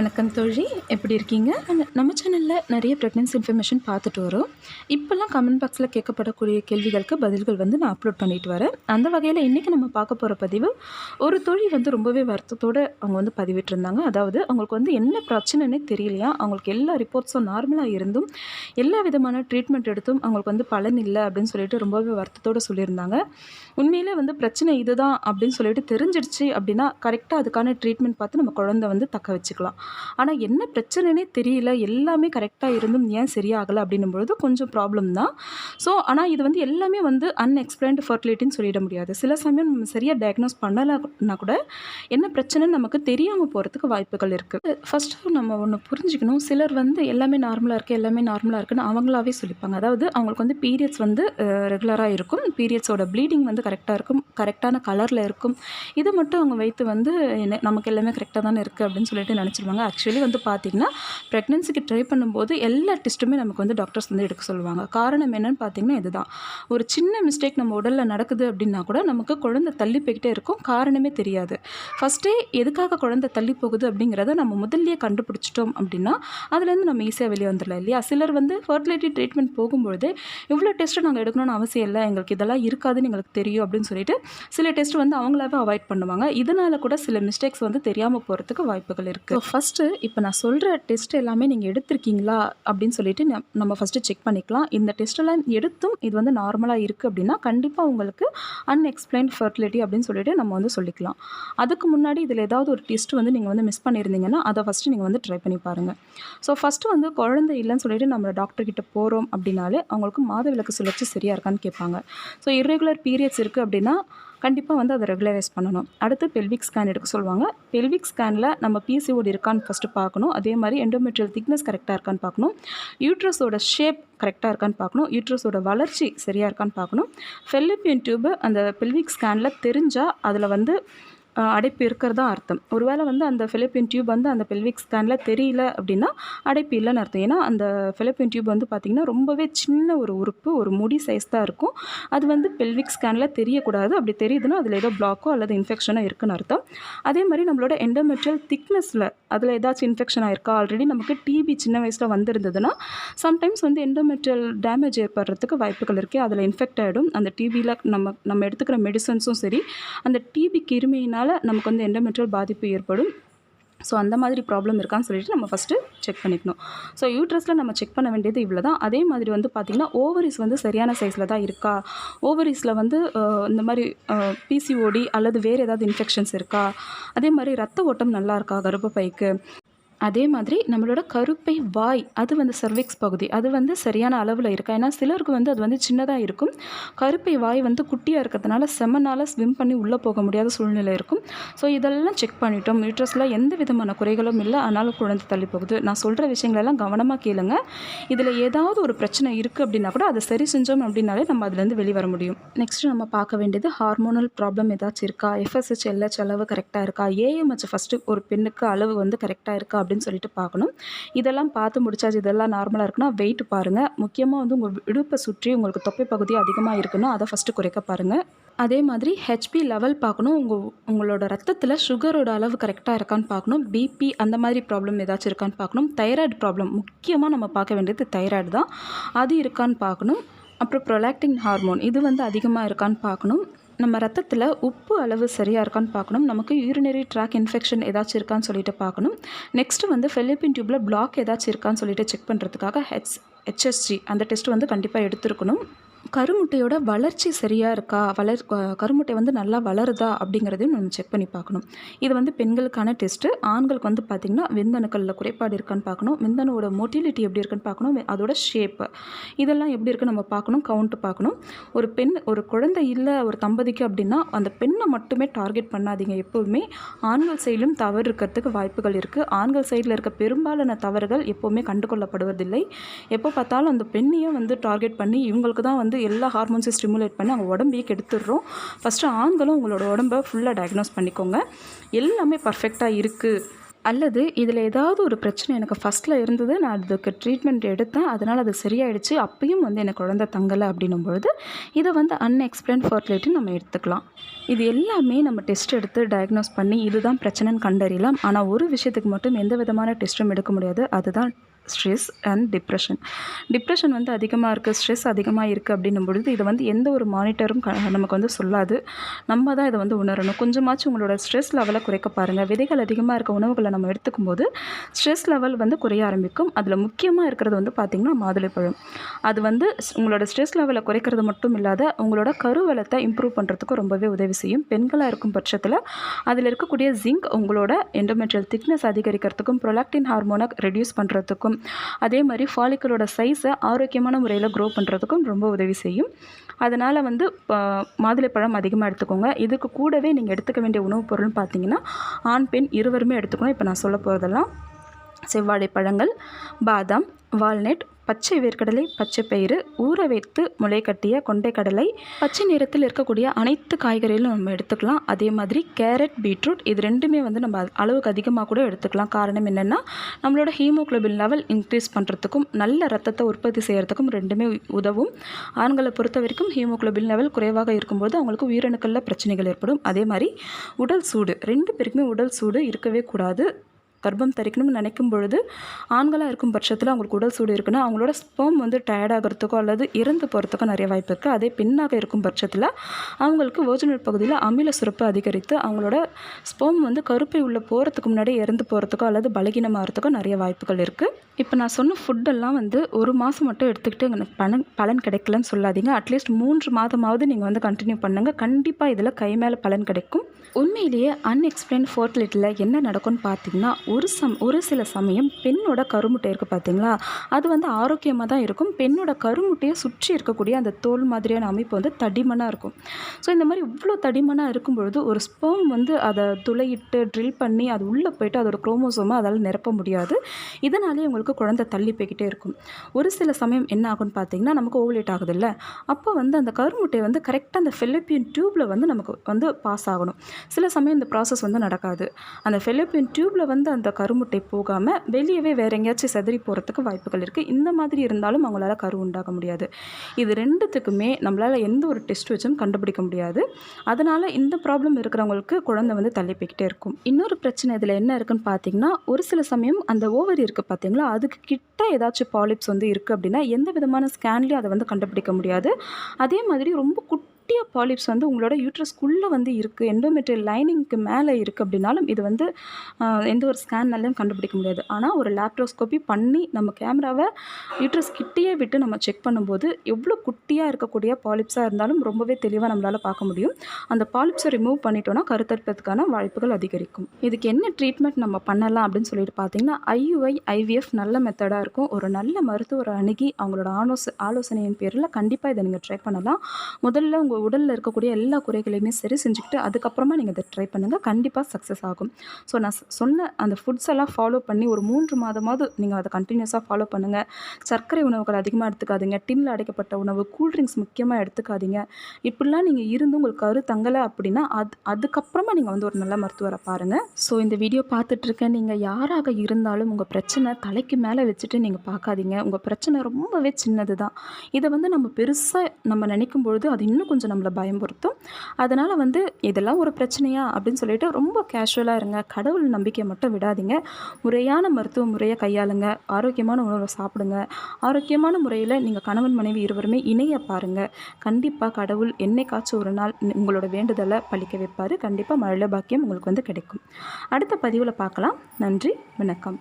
வணக்கம் தோழி. எப்படி இருக்கீங்க? நம்ம- நம்ம சேனலில் நிறைய ப்ரெக்னென்சி இன்ஃபர்மேஷன் பார்த்துட்டு வரோம். இப்போல்லாம் கமெண்ட் பாக்ஸில் கேட்கப்படக்கூடிய கேள்விகளுக்கு பதில்கள் வந்து நான் அப்லோட் பண்ணிட்டு வரேன். அந்த வகையில் இன்றைக்கி நம்ம பார்க்க போகிற பதிவு ஒரு தோழி வந்து ரொம்பவே வருத்தத்தோடு அவங்க வந்து பதிவிட்டிருந்தாங்க. அதாவது அவங்களுக்கு வந்து என்ன பிரச்சனைனே தெரியலையா? அவங்களுக்கு எல்லா ரிப்போர்ட்ஸும் நார்மலாக இருந்தும் எல்லா விதமான ட்ரீட்மெண்ட் எடுத்தும் அவங்களுக்கு வந்து பலன் இல்லை அப்படின்னு சொல்லிட்டு ரொம்பவே வருத்தத்தோடு சொல்லியிருந்தாங்க. உண்மையிலே வந்து பிரச்சனை இதுதான் அப்படின்னு சொல்லிட்டு தெரிஞ்சிடுச்சு அப்படின்னா கரெக்டாக அதுக்கான ட்ரீட்மெண்ட் பார்த்து நம்ம குழந்தை வந்து தக்க வச்சுக்கலாம். ஆனால் என்ன பிரச்சனைனே தெரியல. எல்லாமே கரெக்டாக இருந்தும் ஏன் சரியாகலை அப்படின்னும் பொழுது கொஞ்சம் ப்ராப்ளம் தான். ஸோ ஆனால் இது வந்து எல்லாமே வந்து அன்எக்ஸ்பிளைன்டு ஃபர்டிலிட்டின்னு சொல்லிட முடியாது. சில சமயம் நம்ம சரியாக டயக்னோஸ் பண்ணலைன்னா கூட என்ன பிரச்சனைன்னு நமக்கு தெரியாமல் போகிறதுக்கு வாய்ப்புகள் இருக்குது ஃபஸ்ட்டு நம்ம ஒன்று புரிஞ்சுக்கணும். சிலர் வந்து எல்லாமே நார்மலாக இருக்குது எல்லாமே நார்மலாக இருக்குன்னு அவங்களாவே சொல்லிப்பாங்க. அதாவது அவங்களுக்கு வந்து பீரியட்ஸ் வந்து ரெகுலராக இருக்கும். பீரியட்ஸோட ப்ளீடிங் வந்து கரெக்டாக இருக்கும். கரெக்டான கலரில் இருக்கும். இதை மட்டும் அவங்க வைத்து வந்து என்ன- நமக்கு எல்லாமே கரெக்டாக தானே இருக்குது அப்படின்னு சொல்லிட்டு நினச்சிருவாங்க. ஆக்சுவலி வந்து பார்த்திங்கன்னா ப்ரெக்னென்சிக்கு ட்ரை பண்ணும்போது எல்லா டெஸ்ட்டுமே நமக்கு வந்து டாக்டர்ஸ் வந்து எடுக்க சொல்லுவாங்க. காரணம் என்னென்னு பார்த்தீங்கன்னா இதுதான். ஒரு சின்ன மிஸ்டேக் நம்ம உடலில் நடக்குது அப்படின்னா கூட நமக்கு குழந்தை தள்ளி போய்கிட்டே இருக்கும். காரணமே தெரியாது. ஃபஸ்ட்டே எதுக்காக குழந்தை தள்ளி போகுது அப்படிங்கிறத நம்ம முதல்லையே கண்டுபிடிச்சிட்டோம் அப்படின்னா அதுலேருந்து நம்ம ஈஸியாக வெளியே வந்துடலாம் இல்லையா? சிலர் வந்து ஃபர்டிலிட்டி ட்ரீட்மெண்ட் போகும்பொழுது இவ்வளோ டெஸ்ட்டு நாங்கள் எடுக்கணும்னு அவசியம் இல்லை. எங்களுக்கு இதெல்லாம் இருக்காதுன்னு எங்களுக்கு தெரியும் அப்படின்னு சொல்லிட்டு சில டெஸ்ட் வந்து அவங்களாவே அவாய்ட் பண்ணுவாங்க. இதனால் கூட சில மிஸ்டேக்ஸ் வந்து தெரியாமல் போகிறதுக்கு வாய்ப்புகள் இருக்குது ஃபஸ்ட் ஃபஸ்ட்டு இப்போ நான் சொல்கிற டெஸ்ட் எல்லாமே நீங்கள் எடுத்திருக்கீங்களா அப்படின்னு சொல்லிட்டு நம்ம ஃபஸ்ட்டு செக் பண்ணிக்கலாம். இந்த டெஸ்ட்டெல்லாம் எடுத்தும் இது வந்து நார்மலாக இருக்குது அப்படின்னா கண்டிப்பாக உங்களுக்கு அன்எக்ஸ்பிளைன்ட் ஃபர்டிலிட்டி அப்படின்னு சொல்லிட்டு நம்ம வந்து சொல்லிக்கலாம். அதுக்கு முன்னாடி இதில் ஏதாவது ஒரு டெஸ்ட் வந்து நீங்கள் வந்து மிஸ் பண்ணியிருந்தீங்கன்னா அதை ஃபஸ்ட்டு நீங்கள் வந்து ட்ரை பண்ணி பாருங்கள் ஸோ ஃபஸ்ட்டு வந்து குழந்தை இல்லைன்னு சொல்லிட்டு நம்ம டாக்டர் கிட்ட போகிறோம் அப்படின்னாலே அவங்களுக்கு மாத விளக்கு சுழற்சி சரியாக இருக்கான்னு கேட்பாங்க. ஸோ இர்ரெகுலர் பீரியட்ஸ் இருக்குது அப்படின்னா கண்டிப்பாக வந்து அதை ரெகுலரைஸ் பண்ணணும். அடுத்து பெல்விக் ஸ்கேன் எடுக்க சொல்லுவாங்க. பெல்விக் ஸ்கேனில் நம்ம பிசிஓடி இருக்கான்னு ஃபஸ்ட்டு பார்க்கணும். அதே மாதிரி எண்டோமெட்ரியல் திக்னஸ் கரெக்டாக இருக்கான்னு பார்க்கணும். யூட்ரஸோட ஷேப் கரெக்டாக இருக்கான்னு பார்க்கணும். யூட்ரஸோட வளர்ச்சி சரியாக இருக்கான்னு பார்க்கணும். ஃபெல்லிப்பியன் டியூபு அந்த பெல்விக் ஸ்கேனில் தெரிஞ்சால் அதில் வந்து அடைப்பு இருக்கிறதா அர்த்தம். ஒருவேளை வந்து அந்த ஃபிலிப்பின் டியூப் வந்து அந்த பெல்விக் ஸ்கேனில் தெரியல அப்படின்னா அடைப்பு இல்லைன்னு அர்த்தம். ஏன்னா அந்த ஃபிலிப்பின் டியூப் வந்து பார்த்திங்கன்னா ரொம்பவே சின்ன ஒரு உறுப்பு ஒரு முடி சைஸ் தான் இருக்கும். அது வந்து பெல்விக் ஸ்கேனில் தெரியக்கூடாது. அப்படி தெரியுதுன்னா அதில் ஏதோ பிளாக்கோ அல்லது இன்ஃபெக்ஷனோ இருக்குன்னு அர்த்தம். அதே மாதிரி நம்மளோட எண்டோமெட்ரியல் திக்னஸில் அதில் ஏதாச்சும் இன்ஃபெக்ஷன் ஆயிருக்கா? ஆல்ரெடி நமக்கு டிபி சின்ன வயசில் வந்திருந்ததுன்னா சம்டைம்ஸ் வந்து எண்டோமெட்ரியல் டேமேஜ் ஏற்படுறதுக்கு வாய்ப்புகள் இருக்குது அதில் இன்ஃபெக்ட் ஆகிடும் அந்த டிபியில் நம்ம நம்ம எடுத்துக்கிற மெடிசன்ஸும் சரி அந்த டிபி கிருமியினால் அதனால் நமக்கு வந்து எண்டோமெட்ரியல் பாதிப்பு ஏற்படும். ஸோ அந்த மாதிரி ப்ராப்ளம் இருக்கான்னு சொல்லிட்டு நம்ம ஃபஸ்ட்டு செக் பண்ணிக்கணும். ஸோ யூட்ரஸில் நம்ம செக் பண்ண வேண்டியது இவ்வளோ தான் அதே மாதிரி வந்து பார்த்திங்கன்னா ஓவரிஸ் வந்து சரியான சைஸில் தான் இருக்கா? ஓவரிஸில் வந்து இந்த மாதிரி பிசிஓடி அல்லது வேறு ஏதாவது இன்ஃபெக்ஷன்ஸ் இருக்கா? அதே மாதிரி ரத்த ஓட்டம் நல்லா இருக்கா? கர்ப்பப்பைக்கு? அதே மாதிரி நம்மளோட கருப்பை வாய் அது வந்து சர்விக்ஸ் பகுதி. அது வந்து சரியான அளவில் இருக்கா? ஏன்னா சிலருக்கு வந்து அது வந்து சின்னதாக இருக்கும். கருப்பை வாய் வந்து குட்டியாக இருக்கிறதுனால செமனால் ஸ்விம் பண்ணி உள்ளே போக முடியாத சூழ்நிலை இருக்கும். ஸோ இதெல்லாம் செக் பண்ணிட்டோம். யூட்ரஸில் எந்த விதமான குறைகளும் இல்லை. ஆனாலும் குழந்தை தள்ளி போகுது. நான் சொல்கிற விஷயங்களெல்லாம் கவனமாக கேளுங்க. இதில் ஏதாவது ஒரு பிரச்சனை இருக்குது அப்படின்னா கூட அதை சரி செஞ்சோம் அப்படின்னாலே நம்ம அதுலேருந்து வெளியே வர முடியும். நெக்ஸ்ட் நம்ம பார்க்க வேண்டியது ஹார்மோனல் ப்ராப்ளம் ஏதாச்சும் இருக்கா? எஃப்எஸ்ஹெச் எல்ஹெச் அளவு கரெக்டாக இருக்கா? ஏஎம்ஹெச் ஃபஸ்ட்டு ஒரு பெண்ணுக்கு அளவு வந்து கரெக்டாக இருக்கா அப்படின்னு சொல்லிட்டு பார்க்கணும். இதெல்லாம் பார்த்து முடிச்சாச்சு. இதெல்லாம் நார்மலாக இருக்குன்னா வெயிட் பாருங்கள் முக்கியமாக வந்து உங்கள் இடுப்பை சுற்றி உங்களுக்கு தொப்பை பகுதி அதிகமாக இருக்குன்னா அதை ஃபஸ்ட்டு குறைக்க பாருங்கள் அதே மாதிரி ஹெச்பி லெவல் பார்க்கணும். உங்கள் உங்களோட ரத்தத்தில் சுகரோட அளவு கரெக்டாக இருக்கான்னு பார்க்கணும். பிபி அந்த மாதிரி ப்ராப்ளம் ஏதாச்சும் இருக்கான்னு பார்க்கணும். தைராய்டு ப்ராப்ளம் முக்கியமாக நம்ம பார்க்க வேண்டியது தைராய்டு தான். அது இருக்கான்னு பார்க்கணும். அப்புறம் ப்ரொலாக்டிங் ஹார்மோன் இது வந்து அதிகமாக இருக்கான்னு பார்க்கணும். நம்ம ரத்தத்தில் உப்பு அளவு சரியாக இருக்கான்னு பார்க்கணும். நமக்கு யூரினரி ட்ராக் இன்ஃபெக்ஷன் ஏதாச்சும் இருக்கான்னு சொல்லிட்டு பார்க்கணும். நெக்ஸ்ட்டு வந்து ஃபெலிப்பின் டியூப்பில் பிளாக் ஏதாச்சும் இருக்கான்னு சொல்லிட்டு செக் பண்ணுறதுக்காக ஹெச் ஹெச்எஸ்ஜி அந்த டெஸ்ட் வந்து கண்டிப்பாக எடுத்துருக்கணும். கருமுட்டையோட வளர்ச்சி சரியாக இருக்கா? வளர் கருமுட்டை வந்து நல்லா வளருதா? அப்படிங்கிறதையும் நம்ம செக் பண்ணி பார்க்கணும். இது வந்து பெண்களுக்கான டெஸ்ட்டு ஆண்களுக்கு வந்து பார்த்திங்கன்னா விந்தணுக்களில் குறைபாடு இருக்கான்னு பார்க்கணும். விந்தணுவோட மொட்டிலிட்டி எப்படி இருக்குன்னு பார்க்கணும். அதோட ஷேப்பு இதெல்லாம் எப்படி இருக்குன்னு நம்ம பார்க்கணும். கவுண்ட் பார்க்கணும். ஒரு பெண் ஒரு குழந்தை இல்லை ஒரு தம்பதிக்கு அப்படின்னா அந்த பெண்ணை மட்டுமே டார்கெட் பண்ணாதீங்க எப்போவுமே. ஆண்கள் சைடிலும் தவறு இருக்கிறதுக்கு வாய்ப்புகள் இருக்குது ஆண்கள் சைடில் இருக்க பெரும்பாலான தவறுகள் எப்போவுமே கண்டுகொள்ளப்படுவதில்லை. எப்போ பார்த்தாலும் அந்த பெண்ணையும் வந்து டார்கெட் பண்ணி இவங்களுக்கு தான் வந்து வந்து எல்லா ஹார்மோன்ஸையும் ஸ்டிமுலேட் பண்ணி அவங்க உடம்பையே கெடுத்துடுறோம். ஃபஸ்ட்டு ஆண்களும் உங்களோட உடம்பை ஃபுல்லாக டயக்னோஸ் பண்ணிக்கோங்க. எல்லாமே பர்ஃபெக்டாக இருக்குது அல்லது இதில் ஏதாவது ஒரு பிரச்சனை எனக்கு ஃபஸ்ட்டில் இருந்தது நான் அதுக்கு ட்ரீட்மெண்ட் எடுத்தேன் அதனால் அது சரியாயிடுச்சு அப்பயும் வந்து எனக்கு குழந்தை தங்கலை அப்படின்னும் பொழுது இதை வந்து அன்எக்ஸ்பிளைன் ஃபர்டிலிட்டி நம்ம எடுத்துக்கலாம். இது எல்லாமே நம்ம டெஸ்ட் எடுத்து டயக்னோஸ் பண்ணி இதுதான் பிரச்சனைன்னு கண்டறியலாம். ஆனால் ஒரு விஷயத்துக்கு மட்டும் எந்த விதமான டெஸ்ட்டும் எடுக்க முடியாது. அதுதான் ஸ்ட்ரெஸ் அண்ட் டிப்ரெஷன். டிப்ரெஷன் வந்து அதிகமாக இருக்குது ஸ்ட்ரெஸ் அதிகமாக இருக்குது அப்படின்னும் பொழுது இதை வந்து எந்த ஒரு மானிட்டரும் க நமக்கு வந்து சொல்லாது. நம்ம தான் இதை வந்து உணரணும். கொஞ்சமாச்சும் உங்களோட ஸ்ட்ரெஸ் லெவலை குறைக்க பாருங்கள் விதைகள் அதிகமாக இருக்க உணவுகளை நம்ம எடுத்துக்கும் போது ஸ்ட்ரெஸ் லெவல் வந்து குறைய ஆரம்பிக்கும். அதில் முக்கியமாக இருக்கிறது வந்து பார்த்திங்கன்னா மாதுளைப்பழம் அது வந்து ஸ்- உங்களோட ஸ்ட்ரெஸ் லெவலை குறைக்கிறது மட்டும் இல்லாத உங்களோட கருவளத்தை இம்ப்ரூவ் பண்ணுறதுக்கும் ரொம்பவே உதவி செய்யும். பெண்களாக இருக்கும் பட்சத்தில் அதில் இருக்கக்கூடிய ஜிங்க் உங்களோட எண்டோமெட்ரியல் திக்னஸ் அதிகரிக்கிறதுக்கும் ப்ரொலாக்டின் ஹார்மோனை ரெடியூஸ் பண்ணுறதுக்கும் அதே மாதிரி ஃபாலிக்கலோட சைஸை ஆரோக்கியமான முறையில் க்ரோ பண்ணுறதுக்கும் ரொம்ப உதவி செய்யும். அதனால் வந்து மாதுளை மாதுளைப்பழம் அதிகமாக எடுத்துக்கோங்க. இதுக்கு கூடவே நீங்கள் எடுத்துக்க வேண்டிய உணவுப் பொருள்னு பார்த்தீங்கன்னா ஆண் பெண் இருவருமே எடுத்துக்கணும். இப்போ நான் சொல்ல போகிறதெல்லாம் செவ்வாழை பழங்கள் பாதாம் வால்நட் பச்சை வேர்க்கடலை பச்சை பயிறு ஊற வைத்து முளைக்கட்டிய கொண்டைக்கடலை பச்சை நிறத்தில் இருக்கக்கூடிய அனைத்து காய்கறிகளும் நம்ம எடுத்துக்கலாம். அதே மாதிரி கேரட் பீட்ரூட் இது ரெண்டுமே வந்து நம்ம அளவுக்கு அதிகமாக கூட எடுத்துக்கலாம். காரணம் என்னென்னா நம்மளோட ஹீமோகுளோபின் லெவல் இன்க்ரீஸ் பண்ணுறதுக்கும் நல்ல ரத்தத்தை உற்பத்தி செய்கிறதுக்கும் ரெண்டுமே உதவும். ஆண்களை பொறுத்த வரைக்கும் ஹீமோகுளோபின் லெவல் குறைவாக இருக்கும்போது அவங்களுக்கு உயிரணுக்களில் பிரச்சனைகள் ஏற்படும். அதே மாதிரி உடல் சூடு ரெண்டு பேருக்குமே உடல் சூடு இருக்கவே கூடாது. கர்ப்பம் தரிக்கணும்னு நினைக்கும் பொழுது ஆண்களாக இருக்கும் பட்சத்தில் அவங்களுக்கு உடல் சூடு இருக்குன்னா அவங்களோட ஸ்பெர்ம் வந்து டயர்டாகிறதுக்கோ அல்லது இறந்து போகிறதுக்கோ நிறைய வாய்ப்பு இருக்குது அதே பெண்ணாக இருக்கும் பட்சத்தில் அவங்களுக்கு ஓஜனல் பகுதியில் அமில சுரப்பு அதிகரித்து அவங்களோட ஸ்பெர்ம் வந்து கருப்பை உள்ள போகிறதுக்கு முன்னாடி இறந்து போகிறதுக்கோ அல்லது பலகீனமாகிறதுக்கோ நிறைய வாய்ப்புகள் இருக்குது இப்போ நான் சொன்ன ஃபுட்டெல்லாம் வந்து ஒரு மாதம் மட்டும் எடுத்துக்கிட்டு எனக்கு பலன் பலன் கிடைக்கலன்னு சொல்லாதீங்க. அட்லீஸ்ட் மூன்று மாதமாவது நீங்கள் வந்து கண்டினியூ பண்ணுங்கள் கண்டிப்பாக இதில் கை மேலே பலன் கிடைக்கும். உண்மையிலேயே அன்எக்ஸ்பிளைன் ஃபர்டிலிட்டியில் என்ன நடக்கும்னு பார்த்தீங்கன்னா ஒரு சம் ஒரு சில சமயம் பெண்ணோட கருமுட்டை இருக்குது பார்த்தீங்களா அது வந்து ஆரோக்கியமாக தான் இருக்கும். பெண்ணோட கருமுட்டையை சுற்றி இருக்கக்கூடிய அந்த தோல் மாதிரியான அமைப்பு வந்து தடிமனாக இருக்கும். ஸோ இந்த மாதிரி இவ்வளோ தடிமனாக இருக்கும் பொழுது ஒரு ஸ்போம் வந்து அதை துளையிட்டு ட்ரில் பண்ணி அது உள்ளே போயிட்டு அதோட குரோமோசோமை அதால் நிரப்ப முடியாது. இதனாலே உங்களுக்கு குழந்தை தள்ளி போய்கிட்டே இருக்கும். ஒரு சில சமயம் என்ன ஆகும்னு பார்த்தீங்கன்னா நமக்கு ஓவலேட் ஆகுதுல்ல? அப்போ வந்து அந்த கருமுட்டை வந்து கரெக்டாக அந்த ஃபிலிப்பியன் டியூப்பில் வந்து நமக்கு வந்து பாஸ் ஆகணும். சில சமயம் இந்த ப்ராசஸ் வந்து நடக்காது. அந்த ஃபிலிப்பியன் டியூப்பில் வந்து அந்த கருமுட்டை போகாமல் வெளியவே வேற எங்கேயாச்சும் செதறி போகிறதுக்கு வாய்ப்புகள் இருக்குது இந்த மாதிரி இருந்தாலும் அவங்களால கரு உண்டாக முடியாது. இது ரெண்டுத்துக்குமே நம்மளால் எந்த ஒரு டெஸ்ட் வச்சும் கண்டுபிடிக்க முடியாது. அதனால் இந்த ப்ராப்ளம் இருக்கிறவங்களுக்கு குழந்தை வந்து தள்ளி போய்கிட்டே இருக்கும். இன்னொரு பிரச்சனை இதில் என்ன இருக்குன்னு பார்த்தீங்கன்னா ஒரு சில சமயம் அந்த ஓவரி இருக்குது பார்த்தீங்களா அதுக்கு கிட்ட ஏதாச்சும் பாலிப்ஸ் வந்து இருக்குது அப்படின்னா எந்த விதமான ஸ்கேன்லேயும் அதை வந்து கண்டுபிடிக்க முடியாது. அதே மாதிரி ரொம்ப குட்டியாக பாலிப்ஸ் வந்து உங்களோட யூட்ரஸ்க்குள்ளே வந்து இருக்குது எண்டோமெட்ரியல் லைனிங்க்கு மேலே இருக்குது அப்படின்னாலும் இது வந்து எந்த ஒரு ஸ்கேன்னாலையும் கண்டுபிடிக்க முடியாது. ஆனால் ஒரு லேப்டோஸ்கோப்பி பண்ணி நம்ம கேமராவை யூட்ரஸ் கிட்டேயே விட்டு நம்ம செக் பண்ணும்போது எவ்வளோ குட்டியாக இருக்கக்கூடிய பாலிப்ஸாக இருந்தாலும் ரொம்பவே தெளிவாக நம்மளால் பார்க்க முடியும். அந்த பாலிப்ஸை ரிமூவ் பண்ணிட்டோன்னா கருத்தரிப்பதற்கான வாய்ப்புகள் அதிகரிக்கும். இதுக்கு என்ன ட்ரீட்மெண்ட் நம்ம பண்ணலாம் அப்படின்னு சொல்லிட்டு பார்த்தீங்கன்னா ஐயுஐ ஐவிஎஃப் நல்ல மெத்தடாக இருக்கும். ஒரு நல்ல மருத்துவரை அணுகி அவங்களோட ஆலோச ஆலோசனையின் பேரில் கண்டிப்பாக இதை நீங்கள் ட்ரை பண்ணலாம். முதல்ல உங்கள் உடலில் இருக்கக்கூடிய எல்லா குறைகளையுமே சரி செஞ்சுக்கிட்டு அதுக்கப்புறமா நீங்கள் இதை ட்ரை பண்ணுங்கள் கண்டிப்பாக சக்ஸஸ் ஆகும். ஸோ நான் சொன்ன அந்த ஃபுட்ஸ் எல்லாம் ஃபாலோ பண்ணி ஒரு மூன்று மாதமாவது நீங்கள் அதை கண்டினியூஸாக ஃபாலோ பண்ணுங்கள் சர்க்கரை உணவுகள் அதிகமாக எடுத்துக்காதீங்க. டின்ல அடைக்கப்பட்ட உணவு கூல்ட்ரிங்க்ஸ் முக்கியமாக எடுத்துக்காதீங்க. இப்படிலாம் நீங்கள் இருந்து உங்களுக்கு கரு தங்கலை அப்படின்னா அது அதுக்கப்புறமா நீங்கள் வந்து ஒரு நல்ல மருத்துவரை பாருங்கள் ஸோ இந்த வீடியோ பார்த்துட்ருக்க நீங்கள் யாராக இருந்தாலும் உங்கள் பிரச்சனை தலைக்கு மேலே வச்சுட்டு நீங்கள் பார்க்காதீங்க. உங்கள் பிரச்சனை ரொம்பவே சின்னது தான் இதை வந்து நம்ம பெருசாக நம்ம நினைக்கும் பொழுது அது இன்னும் கொஞ்சம் நம்மளை பயம்படுத்தும் அதனால் வந்து இதெல்லாம் ஒரு பிரச்சனையா? அப்படின்னு சொல்லிட்டு ரொம்ப கேஷுவலாக இருங்க. கடவுள் நம்பிக்கையை மட்டும் விடாதீங்க. முறையான மருத்துவ முறையை கையாளுங்க. ஆரோக்கியமான உணவை சாப்பிடுங்க. ஆரோக்கியமான முறையில் நீங்கள் கணவன் மனைவி இருவருமே இணைய பாருங்கள் கண்டிப்பாக கடவுள் என்னைக்காச்சும் ஒரு நாள் உங்களோட வேண்டுதலை பழிக்க வைப்பார். கண்டிப்பாக மழை பாக்கியம் உங்களுக்கு வந்து கிடைக்கும். அடுத்த பதிவில் பார்க்கலாம். நன்றி வணக்கம்.